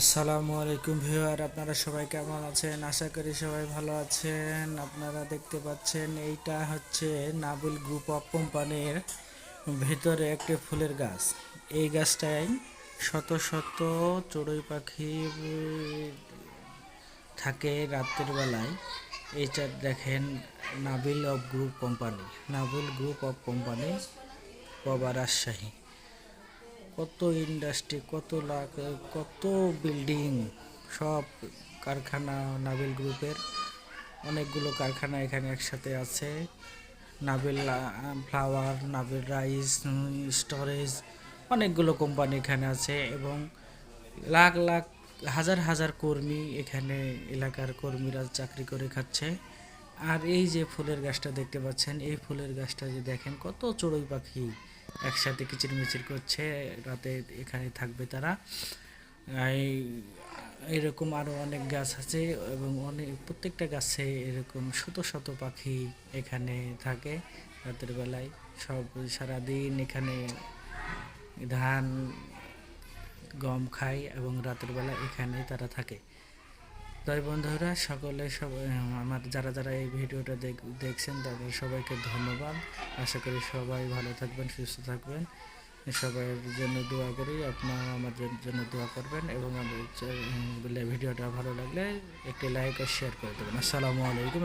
আসসালামু আলাইকুম ভিউয়ার, আপনারা সবাই কেমন আছেন? আশা করি সবাই ভালো আছেন। আপনারা দেখতে পাচ্ছেন, এইটা হচ্ছে নাবিল গ্রুপ অফ কোম্পানির ভেতরে একটি ফুলের গাছ। এই গাছটায় শত শত চড়ুই পাখি থাকে রাতের বেলায়। এইটা দেখেন, Nabil of group company, Nabil group of company বাবা রাজশাহী কত ইন্ডাস্ট্রি, কত লাখ, কত বিল্ডিং, সব কারখানা নাবিল গ্রুপের। অনেকগুলো কারখানা এখানে একসাথে আছে। Nabil flour, Nabil rice storage, অনেকগুলো কোম্পানি এখানে আছে এবং লাখ লাখ, হাজার হাজার কর্মী এখানে এলাকার কর্মীরা চাকরি করে খাচ্ছে। আর এই যে ফুলের গাছটা দেখতে পাচ্ছেন, এই ফুলের গাছটা যে দেখেন, কত চড়ুই পাখি। একসাথে কিচিরমিচির করছে, রাতে এখানে থাকবে তারা। এরকম আরও অনেক গাছ আছে এবং অনেক, প্রত্যেকটা গাছে এরকম শত শত পাখি এখানে থাকে রাতের বেলায়। সব সারাদিন এখানে ধান, গম খায় এবং রাতের বেলা এখানে তারা থাকে। তাই বন্ধুরা, সকলে সবাই, আমার যারা যারা এই ভিডিওটা দেখ- দেখছেন, তাদের সবাইকে ধন্যবাদ। আশা করি সবাই ভালো থাকবেন, সুস্থ থাকবেন। সবাইয়ের জন্য দোয়া করি আপনারা আমাদের জন্য দোয়া করবেন এবং আমাদের ভিডিওটা ভালো লাগলে একটি লাইক আর শেয়ার করে দেবেন। আসসালামু আলাইকুম